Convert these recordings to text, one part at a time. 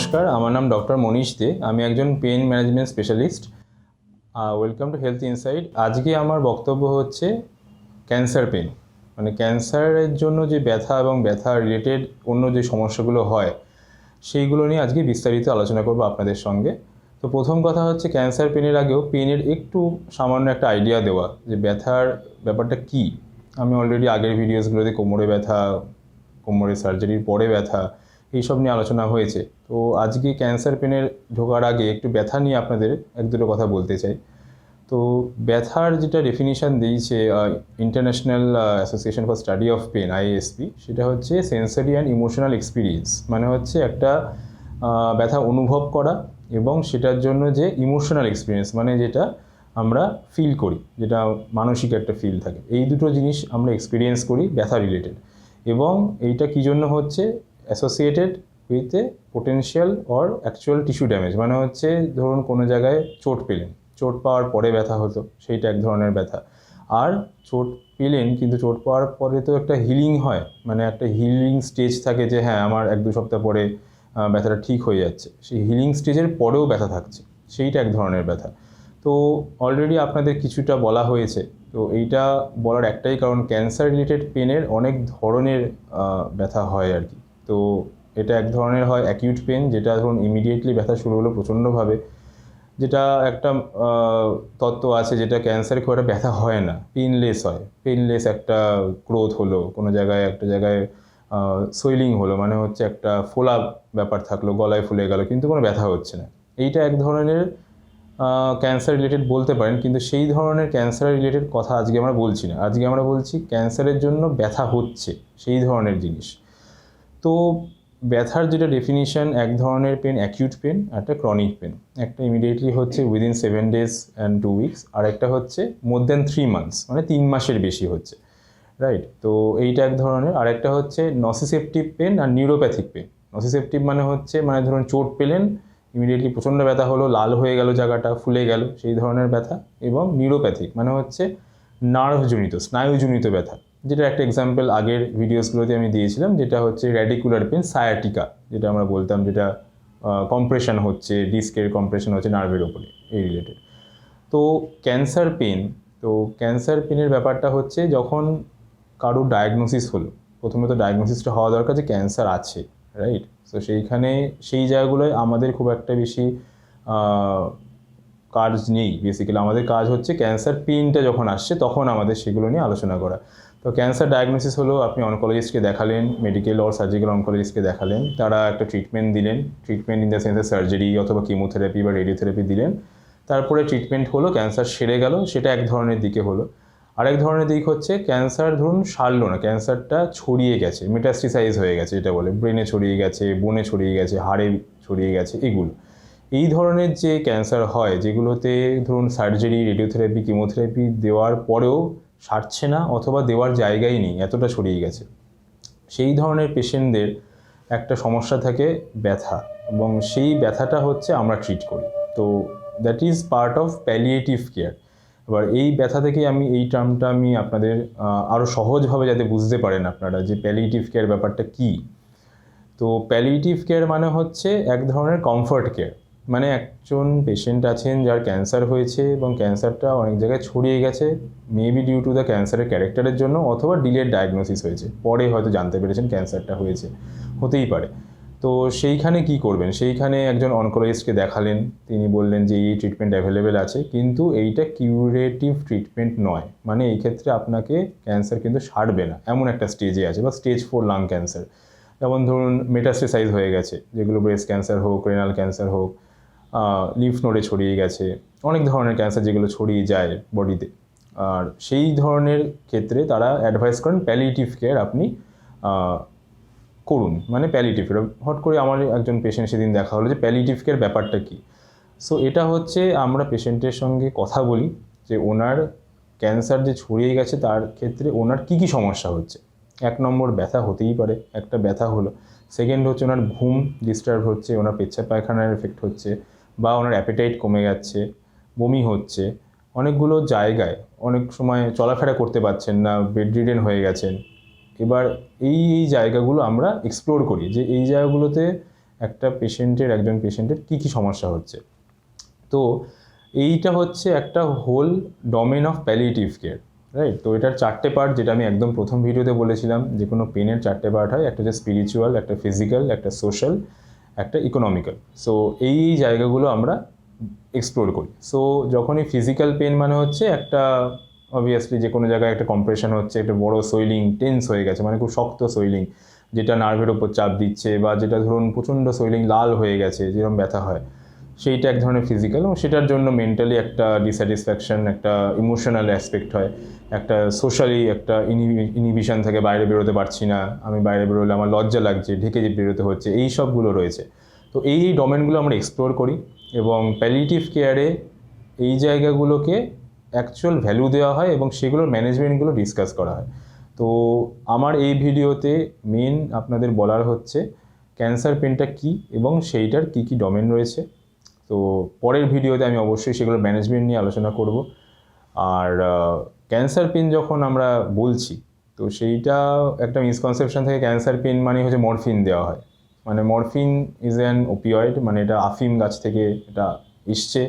নমস্কার, আমার নাম ডক্টর মনীষ দে, আমি একজন pain management specialist. Welcome to health inside আজকে আমার বক্তব্য হচ্ছে ক্যান্সার পেন মানে ক্যান্সারের জন্য যে ব্যথা এবং ব্যথা রিলেটেড অন্য যে সমস্যাগুলো হয়, সেইগুলো নিয়ে আজকে বিস্তারিত আলোচনা করব আপনাদের সঙ্গে। তো প্রথম কথা হচ্ছে, ক্যান্সার পেনের আগেও পেনের একটু সামান্য একটা আইডিয়া দেওয়া যে ব্যথার ব্যাপারটা কী। আমি অলরেডি আগের ভিডিওসগুলোতে কোমরে ব্যথা, কোমরে সার্জারির পরে ব্যথা, এইসব নিয়ে আলোচনা হয়েছে। তো আজকে ক্যান্সার পেনের ঢোকার আগে একটু ব্যথা নিয়ে আপনাদের এক দুটো কথা বলতে চাই। তো ব্যথার যেটা ডেফিনিশন দিয়েছে international association for study of pain I S P সেটা হচ্ছে সেন্সারি অ্যান্ড ইমোশনাল এক্সপিরিয়েন্স মানে হচ্ছে একটা ব্যথা অনুভব করা এবং সেটার জন্য যে ইমোশনাল এক্সপিরিয়েন্স মানে যেটা আমরা ফিল করি, যেটা মানসিক একটা ফিল থাকে। এই দুটো জিনিস আমরা এক্সপিরিয়েন্স করি ব্যথা রিলেটেড এবং এইটা কী জন্য হচ্ছে? Associated a potential or actual tissue damage মানে হচ্ছে ধরুন কোনো জায়গায় চোট পেলেন, চোট পাওয়ার পরে ব্যথা হতো, সেইটা এক ধরনের ব্যথা। আর চোট পেলেন কিন্তু চোট পাওয়ার পরে তো একটা হিলিং হয় মানে একটা হিলিং স্টেজ থাকে যে হ্যাঁ আমার এক দু সপ্তাহ পরে ব্যথাটা ঠিক হয়ে যাচ্ছে। সেই হিলিং স্টেজের পরেও ব্যথা থাকছে, সেইটা এক ধরনের ব্যথা। তো অলরেডি আপনাদের কিছুটা বলা হয়েছে, তো এইটা বলার একটাই কারণ ক্যান্সার রিলেটেড পেনের অনেক ধরনের ব্যথা হয় আর কি। তো এটা এক ধরনের হয় অ্যাকিউট পেন যেটা ধরুন ইমিডিয়েটলি ব্যথা শুরু হলো প্রচণ্ডভাবে, যেটা একটা তত্ত্ব আছে যেটা ক্যান্সারে খুব একটা ব্যথা হয় না পেনলেস হয়। পেনলেস একটা গ্রোথ হলো, কোনো জায়গায় একটা জায়গায় সোয়েলিং হলো মানে হচ্ছে একটা ফোলা ব্যাপার থাকল, গলায় ফুলে গেল, কিন্তু কোনো ব্যথা হচ্ছে না। এইটা এক ধরনের ক্যান্সার রিলেটেড বলতে পারেন, কিন্তু সেই ধরনের ক্যান্সার রিলেটেড কথা আজকে আমরা বলছি না। আজকে আমরা বলছি ক্যান্সারের জন্য ব্যথা হচ্ছে, সেই ধরনের জিনিস। তো ব্যথার যেটা ডেফিনিশন এক ধরনের পেন অ্যাকিউট পেন একটা ক্রনিক পেন একটা ইমিডিয়েটলি হচ্ছে within seven days and two weeks আর একটা হচ্ছে মোর দ্যান থ্রি মান্থস মানে তিন মাসের বেশি হচ্ছে। রাইট তো এইটা এক ধরনের, আর একটা হচ্ছে নসিসেপটিভ পেন আর নিউরোপ্যাথিক পেন নসিসেপটিভ মানে হচ্ছে মানে ধরুন চোট পেলেন ইমিডিয়েটলি প্রচণ্ড ব্যথা হলো, লাল হয়ে গেল জায়গাটা, ফুলে গেল, সেই ধরনের ব্যথা, এবং নিউরোপ্যাথিক মানে হচ্ছে নার্ভজনিত স্নায়ুজনিত ব্যথা। যেটা একটা এক্সাম্পল আগের ভিডিওসগুলোতে আমি দিয়েছিলাম, যেটা হচ্ছে র্যাডিকুলার পেন সায়াটিকা যেটা আমরা বলতাম যেটা কম্প্রেশন হচ্ছে ডিস্কের কম্প্রেশন হচ্ছে নার্ভের ওপরে এই রিলেটেড তো ক্যান্সার পেন তো ক্যান্সার পেনের ব্যাপারটা হচ্ছে যখন কারোর ডায়াগনোসিস হলো, প্রথমে তো ডায়াগনোসিসটা হওয়া দরকার যে ক্যান্সার আছে রাইট তো সেইখানে সেই জায়গাগুলোয় আমাদের খুব একটা বেশি কাজ নেই বেসিক্যালি আমাদের কাজ হচ্ছে ক্যান্সার পেনটা যখন আসছে, তখন আমাদের সেগুলো নিয়ে আলোচনা করা। তো ক্যান্সার ডায়াগনোসিস হলো আপনি অনকোলজিস্টকে দেখালেন মেডিকেল অর সার্জিক্যাল অনকোলজিস্টকে দেখালেন, তারা একটা ট্রিটমেন্ট দিলেন ট্রিটমেন্ট ইন দ্য সেন্সে সার্জারি অথবা কিমোথেরাপি বা রেডিওথেরাপি দিলেন, তারপরে ট্রিটমেন্ট হলো ক্যান্সার সেরে গেল, সেটা এক ধরনের দিকে হলো। আরেক ধরনের দিক হচ্ছে ক্যান্সার ধরুন সারলো না ক্যান্সারটা ছড়িয়ে গেছে মেটাস্টিসাইজ হয়ে গেছে যেটা বলে ব্রেনে ছড়িয়ে গেছে বনে ছড়িয়ে গেছে হাড়ে ছড়িয়ে গেছে, এগুলো। এই ধরনের যে ক্যান্সার হয়, যেগুলোতে ধরুন সার্জারি রেডিওথেরাপি কিমোথেরাপি দেওয়ার পরেও সারছে না অথবা দেওয়ার জায়গাই নেই, এতটা ছড়িয়ে গেছে। সেই ধরনের পেশেন্টদের একটা সমস্যা থাকে ব্যথা, এবং সেই ব্যথাটা হচ্ছে আমরা ট্রিট করি। তো that is part of palliative care এবার এই ব্যথা থেকে আমি, এই টার্মটা আমি আপনাদের আরও সহজভাবে যাতে বুঝতে পারেন আপনারা যে প্যালিয়েটিভ কেয়ার ব্যাপারটা কী। তো প্যালিয়েটিভ কেয়ার মানে হচ্ছে এক ধরনের কমফর্ট কেয়ার মানে একজন পেশেন্ট আছেন যার ক্যান্সার হয়েছে এবং ক্যান্সারটা অনেক জায়গায় ছড়িয়ে গেছে মেবি ডিউ টু দ্য ক্যান্সারের ক্যারেক্টারের জন্য অথবা ডিলেড ডায়াগনোসিস হয়েছে। পরে হয়তো জানতে পেরেছেন ক্যান্সারটা হয়েছে। হতেই পারে। তো সেইখানে কি করবেন? সেইখানে একজন অনকোলজিস্টকে দেখালেন। তিনি বললেন যে, এই ট্রিটমেন্ট অ্যাভেলেবেল আছে। কিন্তু এইটা কিউরেটিভ ট্রিটমেন্ট নয়। মানে এই ক্ষেত্রে আপনাকে ক্যান্সার কিন্তু সারবে না। এমন একটা স্টেজে আছে বা স্টেজ ফোর লাং ক্যান্সার যেমন ধরুন মেটাস্টেসাইজ হয়ে গেছে। যেগুলো ব্রেস্ট ক্যান্সার হোক রেনাল ক্যান্সার হোক লিফ নোডে ছড়িয়ে গেছে, অনেক ধরনের ক্যান্সার যেগুলো ছড়িয়ে যায় বডিতে আর সেই ধরনের ক্ষেত্রে তারা অ্যাডভাইস করেন প্যালিয়েটিভ কেয়ার আপনি করুন। মানে প্যালিয়েটিভ কেয়ার হট করে আমার একজন পেশেন্ট সেদিন দেখা হলো যে প্যালিয়েটিভ কেয়ার ব্যাপারটা কী? সো এটা হচ্ছে আমরা পেশেন্টের সঙ্গে কথা বলি যে ওনার ক্যান্সার যে ছড়িয়ে গেছে তার ক্ষেত্রে ওনার কী কী সমস্যা হচ্ছে। এক নম্বর ব্যথা হতেই পারে, একটা ব্যথা হলো। সেকেন্ড হচ্ছে ওনার ঘুম ডিস্টার্ব হচ্ছে, ওনার পেচ্ছাপ পায়খানার এফেক্ট হচ্ছে। বা ওনার অ্যাপেটাইট কমে যাচ্ছে, বমি হচ্ছে, অনেকগুলো জায়গায় অনেক সময় চলাফেরা করতে পারছেন না বেডরিডেন হয়ে গেছেন। এবার এই এই জায়গাগুলো আমরা এক্সপ্লোর করি যে এই জায়গাগুলোতে একটা পেশেন্টের একজন পেশেন্টের কী কী সমস্যা হচ্ছে। তো এইটা হচ্ছে একটা whole domain of palliative care right তো এটার চারটে পার্ট যেটা আমি একদম প্রথম ভিডিওতে বলেছিলাম, যে কোনো পেনের চারটে পার্ট হয়, একটা হচ্ছে স্পিরিচুয়াল একটা ফিজিক্যাল একটা সোশ্যাল একটা ইকোনমিক্যাল সো এই জায়গাগুলো আমরা এক্সপ্লোর করি। সো যখনই ফিজিক্যাল পেন মানে হচ্ছে একটা অবভিয়াসলি যে কোনো জায়গায় একটা কম্প্রেশন হচ্ছে, একটা বড় সোয়েলিং টেন্স হয়ে গেছে মানে খুব শক্ত সোয়েলিং যেটা নার্ভের ওপর চাপ দিচ্ছে বা যেটা ধরুন প্রচণ্ড সোয়েলিং লাল হয়ে গেছে যেরকম ব্যথা হয়। সেইটা এক ধরনের ফিজিক্যাল এবং সেটার জন্য মেন্টালি একটা ডিস্যাটিসফ্যাকশন একটা ইমোশনাল অ্যাসপেক্ট হয়। একটা সোশ্যালি একটা ইনিভিশন থেকে বাইরে বেরোতে পারছি না, আমি বাইরে বেরোলে আমার লজ্জা লাগছে, ঢেকে যে বেরোতে হচ্ছে, এই সবগুলো রয়েছে। তো এই ডোমেনগুলো আমরা এক্সপ্লোর করি এবং প্যালিটিভ কেয়ারে এই জায়গাগুলোকে অ্যাকচুয়াল ভ্যালু দেওয়া হয় এবং সেগুলোর ম্যানেজমেন্টগুলো ডিসকাস করা হয়। তো আমার এই ভিডিওতে মেন আপনাদের বলার হচ্ছে ক্যান্সার পেনটা কী এবং সেইটার কী কী ডোমেন রয়েছে তো পরের ভিডিওতে আমি অবশ্যই সেগুলো ম্যানেজমেন্ট নিয়ে আলোচনা করব। আর ক্যান্সার পেন যখন আমরা বলছি, তো সেইটা একটা মিসকনসেপশন থেকে ক্যান্সার পেন মানে হচ্ছে মরফিন দেওয়া হয়। মানে মরফিন ইজ অ্যান ওপিয়েড মানে এটা আফিম গাছ থেকে এটা এসছে।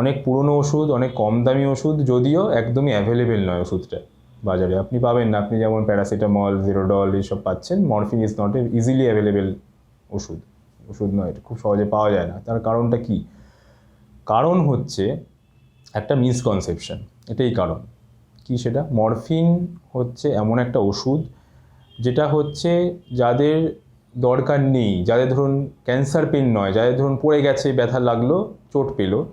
অনেক পুরনো ওষুধ, অনেক কম দামি ওষুধ, যদিও একদমই অ্যাভেলেবেল নয় ওষুধটা বাজারে। আপনি পাবেন না, আপনি যেমন প্যারাসিটামল জিরোডল এইসব পাচ্ছেন morphine is not easily available ওষুধ। ওষুধ নয়, এটা খুব সহজে পাওয়া যায় না। তার কারণটা কি? কারণ হচ্ছে একটা মিসকনসেপশন এটাই কারণ। কি সেটা? মরফিন হচ্ছে এমন একটা ওষুধ যেটা হচ্ছে যাদের দরকার নেই, যাদের ধরুন ক্যান্সার পেন নয়, যাদের ধরুন পড়ে গেছে, ব্যথা লাগল, চোট পেল,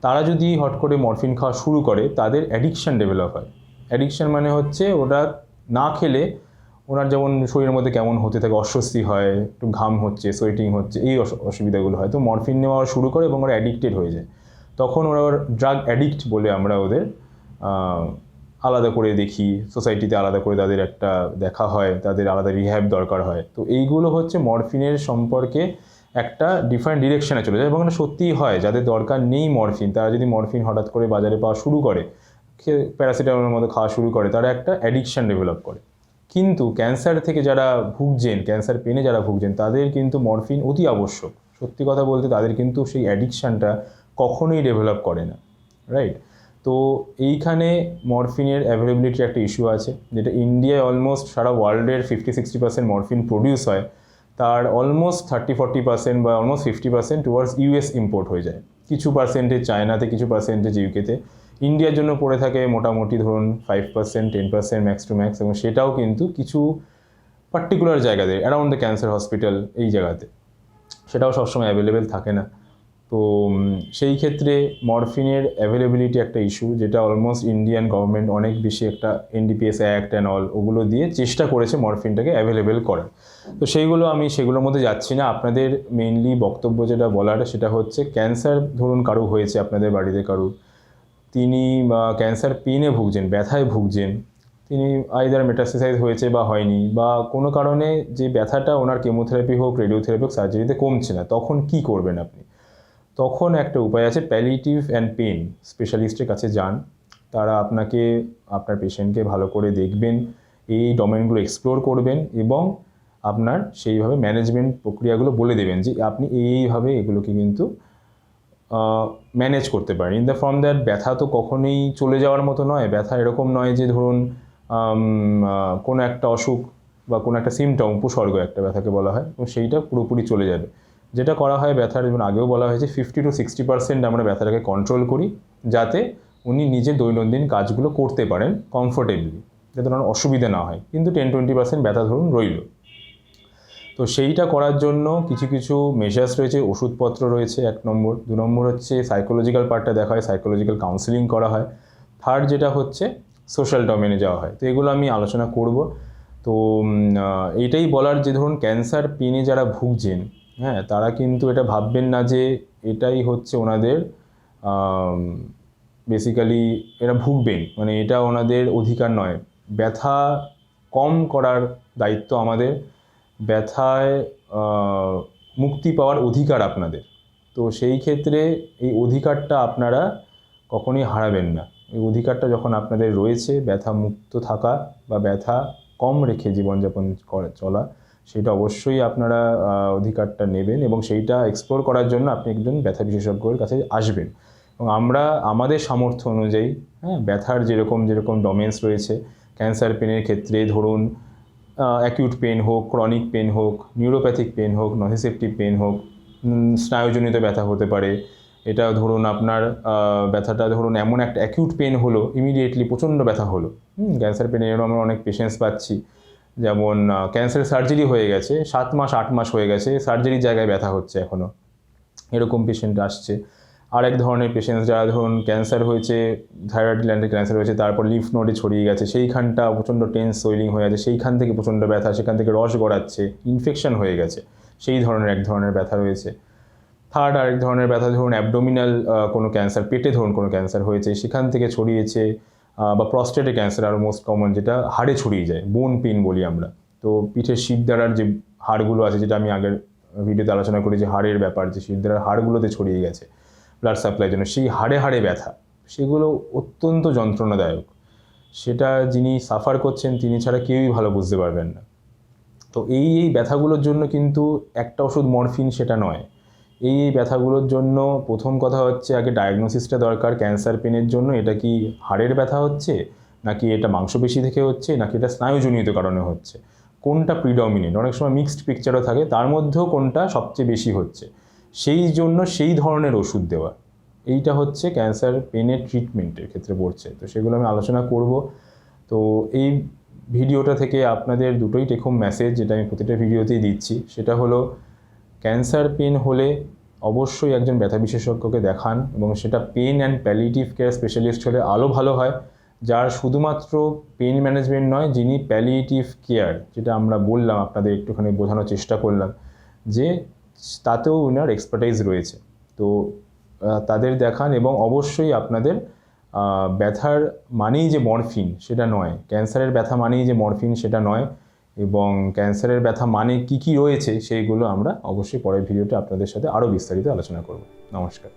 তারা যদি হট করে মরফিন খাওয়া শুরু করে, তাদের অ্যাডিকশান ডেভেলপ হয়। অ্যাডিকশান মানে হচ্ছে ওটা না খেলে ওনার যেমন শরীরের মধ্যে কেমন হতে থাকে, অস্বস্তি হয়, একটু ঘাম হচ্ছে সোয়েটিং হচ্ছে, এই অস- অসুবিধাগুলো হয়, তো মরফিন নেওয়া শুরু করে এবং ওরা অ্যাডিক্টেড হয়ে যায়। তখন ওরা ওর ড্রাগ অ্যাডিক্ট বলে আমরা ওদের আলাদা করে দেখি সোসাইটিতে আলাদা করে তাদের একটা দেখা হয়, তাদের আলাদা রিহ্যাব দরকার হয়। তো এইগুলো হচ্ছে মরফিনের সম্পর্কে একটা ডিফারেন্ট ডিরেকশনে চলে যায় এবং এটা সত্যিই হয়, যাদের দরকার নেই মরফিন তারা যদি মরফিন হঠাৎ করে বাজারে পাওয়া শুরু করে প্যারাসিটামলের মতো খাওয়া শুরু করে, তারা একটা অ্যাডিকশান ডেভেলপ করে। কিন্তু ক্যান্সার থেকে যারা ভুগছেন ক্যান্সার পেনে যারা ভুগছেন, তাদের কিন্তু মরফিন অতি আবশ্যক। সত্যি কথা বলতে তাদের কিন্তু সেই অ্যাডিকশানটা কখনোই ডেভেলপ করে না রাইট তো এইখানে মরফিনের অ্যাভেলেবিলিটির একটা ইস্যু আছে, যেটা ইন্ডিয়ায় অলমোস্ট সারা ওয়ার্ল্ডের fifty sixty percent morphine produce হয়, তার অলমোস্ট থার্টি ফর্টি পার্সেন্ট বা almost fifty percent towards US import হয়ে যায়। কিছু পার্সেন্টেজ চায়নাতে কিছু পার্সেন্টেজ ইউকেতে ইন্ডিয়ার জন্য পড়ে থাকে মোটামুটি ধরুন five percent ten percent max to max এবং সেটাও কিন্তু কিছু পার্টিকুলার জায়গাতে অ্যারাউন্ড দ্য ক্যান্সার হসপিটাল এই জায়গাতে। সেটাও সবসময় অ্যাভেলেবেল থাকে না। তো সেই ক্ষেত্রে মরফিনের অ্যাভেলেবিলিটি একটা ইস্যু যেটা অলমোস্ট ইন্ডিয়ান গভর্নমেন্ট অনেক বেশি একটা এনডিপিএস অ্যাক্ট অ্যান্ড অল ওগুলো দিয়ে চেষ্টা করেছে মরফিনটাকে অ্যাভেলেবেল করার। তো সেইগুলো আমি সেগুলোর মধ্যে যাচ্ছি না। আপনাদের মেইনলি বক্তব্য যেটা বলার, সেটা হচ্ছে ক্যান্সার ধরুন কারু হয়েছে, আপনাদের বাড়িতে কারু তিনি ক্যান্সার পেনে ভুগছেন, ব্যথায় ভুগছেন। তিনি আইদার মেটাস্টাসাইজ হয়েছে বা হয়নি বা কোনো কারণে যে ব্যথাটা ওনার কেমোথেরাপি হোক রেডিওথেরাপি হোক সার্জারিতে কমছে না। তখন কি করবেন আপনি? তখন একটা উপায় আছে প্যালিটিভ অ্যান্ড পেন স্পেশালিস্টের কাছে যান। তারা আপনাকে, আপনার পেশেন্টকে ভালো করে দেখবেন, এই ডোমেনগুলো এক্সপ্লোর করবেন এবং আপনার সেইভাবে ম্যানেজমেন্ট প্রক্রিয়াগুলো বলে দেবেন যে আপনি এইভাবে এগুলোকে কিন্তু ম্যানেজ করতে পারেন ইন দ্য ফর্ম দ্যাট ব্যথা তো কখনোই চলে যাওয়ার মতো নয়। ব্যথা এরকম নয় যে ধরুন কোনো একটা অসুখ বা কোনো একটা সিমটম উপসর্গ একটা ব্যথাকে বলা হয়, এবং সেইটা পুরোপুরি চলে যাবে। যেটা করা হয় ব্যথার, যেমন আগেও বলা হয়েছে ফিফটি টু সিক্সটি পার্সেন্ট আমরা ব্যথাটাকে কন্ট্রোল করি, যাতে উনি নিজে দৈনন্দিন কাজগুলো করতে পারেন কমফোর্টেবলি যাতে ওনার অসুবিধা না হয়। কিন্তু টেন টোয়েন্টি পার্সেন্ট ব্যথা ধরুন রইল। তো সেইটা করার জন্য কিছু কিছু মেজার্স রয়েছে। ওষুধপত্র রয়েছে এক নম্বর। দু নম্বর হচ্ছে সাইকোলজিক্যাল পার্টটা দেখা হয় সাইকোলজিক্যাল কাউন্সিলিং করা হয়। থার্ড যেটা হচ্ছে সোশ্যাল ডোমেনে যাওয়া হয়। তো এগুলো আমি আলোচনা করব। তো এইটাই বলার যে ধরুন ক্যান্সার পেনে যারা ভুগছেন হ্যাঁ তারা কিন্তু এটা ভাববেন না যে এটাই হচ্ছে ওনাদের বেসিক্যালি এরা ভুগবেন। মানে এটা ওনাদের অধিকার নয়। ব্যথা কম করার দায়িত্ব আমাদের। ব্যথায় মুক্তি পাওয়ার অধিকার আপনাদের। তো সেই ক্ষেত্রে এই অধিকারটা আপনারা কখনোই হারাবেন না। এই অধিকারটা যখন আপনাদের রয়েছে, ব্যথা মুক্ত থাকা বা ব্যথা কম রেখে জীবনযাপন করা, চলা, সেটা অবশ্যই আপনারা অধিকারটা নেবেন এবং সেইটা এক্সপ্লোর করার জন্য আপনি একজন ব্যথা বিশেষজ্ঞের কাছে আসবেন। এবং আমরা, আমাদের সামর্থ্য অনুযায়ী হ্যাঁ ব্যথার যেরকম যেরকম ডোমেন্স রয়েছে ক্যান্সার পেনের ক্ষেত্রে ধরুন অ্যাকিউট পেন হোক ক্রনিক পেন হোক নিউরোপ্যাথিক পেন হোক নসিসেপটিভ পেন হোক স্নায়ুজনিত ব্যথা হতে পারে। এটা ধরুন আপনার ব্যথাটা ধরুন এমন একটা অ্যাকিউট পেন হলো ইমিডিয়েটলি প্রচণ্ড ব্যথা হলো। ক্যান্সার পেনে এরকম আমরা অনেক পেশেন্টস পাচ্ছি। যেমন ক্যান্সার সার্জারি হয়ে গেছে, সাত মাস, আট মাস হয়ে গেছে সার্জারির জায়গায় ব্যথা হচ্ছে এখনও এরকম পেশেন্ট আসছে। আর এক ধরনের পেশেন্টস যারা ধরুন ক্যান্সার হয়েছে থাইরয়েড গ্ল্যান্ডের ক্যান্সার হয়েছে, তারপর লিফ নোডে ছড়িয়ে গেছে, সেইখানটা প্রচণ্ড টেন্স সোয়েলিং হয়ে আছে, সেইখান থেকে প্রচণ্ড ব্যথা, সেখান থেকে রস গড়াচ্ছে ইনফেকশন হয়ে গেছে, সেই ধরনের এক ধরনের ব্যথা রয়েছে। থার্ড আরেক ধরনের ব্যথা ধরুন অ্যাবডোমিনাল কোনো ক্যান্সার পেটে ধরুন কোনো ক্যান্সার হয়েছে, সেখান থেকে ছড়িয়েছে বা প্রস্টেটে ক্যান্সার আরও মোস্ট কমন যেটা হাড়ে ছড়িয়ে যায় বোন পেন বলি আমরা। তো পিঠের শিরদাঁড়ার যে হাড়গুলো আছে, যেটা আমি আগের ভিডিওতে আলোচনা করি যে হাড়ের ব্যাপার, যে শিরদাঁড়ার হাড়গুলোতে ছড়িয়ে গেছে ব্লাড সাপ্লাই জন্য, সেই হাড়ে হাড়ে ব্যথা, সেগুলো অত্যন্ত যন্ত্রণাদায়ক। সেটা যিনি সাফার করছেন, তিনি ছাড়া কেউই ভালো বুঝতে পারবেন না। তো এই এই ব্যথাগুলোর জন্য কিন্তু একটা ওষুধ মরফিন সেটা নয়। এই এই ব্যথাগুলোর জন্য প্রথম কথা হচ্ছে, আগে ডায়াগনোসিসটা দরকার ক্যান্সার পেনের জন্য, এটা কি হাড়ের ব্যথা হচ্ছে, নাকি এটা মাংসপেশি থেকে হচ্ছে, নাকি এটা স্নায়ুজনিত কারণে হচ্ছে? কোনটা প্রিডমিনেন্ট অনেক সময় মিক্সড পিকচারও থাকে, তার মধ্যেও কোনটা সবচেয়ে বেশি হচ্ছে? সেই জন্য সেই ধরনের ওষুধ দেওয়া। এইটা হচ্ছে ক্যান্সার পেনের ট্রিটমেন্টের ক্ষেত্রে পড়ছে। তো সেগুলো আমি আলোচনা করব। তো এই ভিডিওটা থেকে আপনাদের দুটোই টেকম মেসেজ যেটা আমি প্রতিটা ভিডিওতেই দিচ্ছি। সেটা হলো ক্যান্সার পেন হলে অবশ্যই একজন ব্যথা বিশেষজ্ঞকে দেখান এবং সেটা pain and palliative care specialist হলে আরও ভালো হয়, যার শুধুমাত্র পেন ম্যানেজমেন্ট নয়, যিনি প্যালিয়েটিভ কেয়ার যেটা আমরা বললাম, আপনাদের একটুখানি বোঝানোর চেষ্টা করলাম, যে তাতেও ওনার এক্সপার্টাইজ রয়েছে। তো তাদের দেখান এবং অবশ্যই আপনাদের ব্যথার মানেই যে মরফিন সেটা নয়। ক্যান্সারের ব্যথা মানেই যে মরফিন সেটা নয়। এবং ক্যান্সারের ব্যথা মানে কি কি রয়েছে, সেইগুলো আমরা অবশ্যই পরের ভিডিওতে আপনাদের সাথে আরও বিস্তারিত আলোচনা করব। নমস্কার।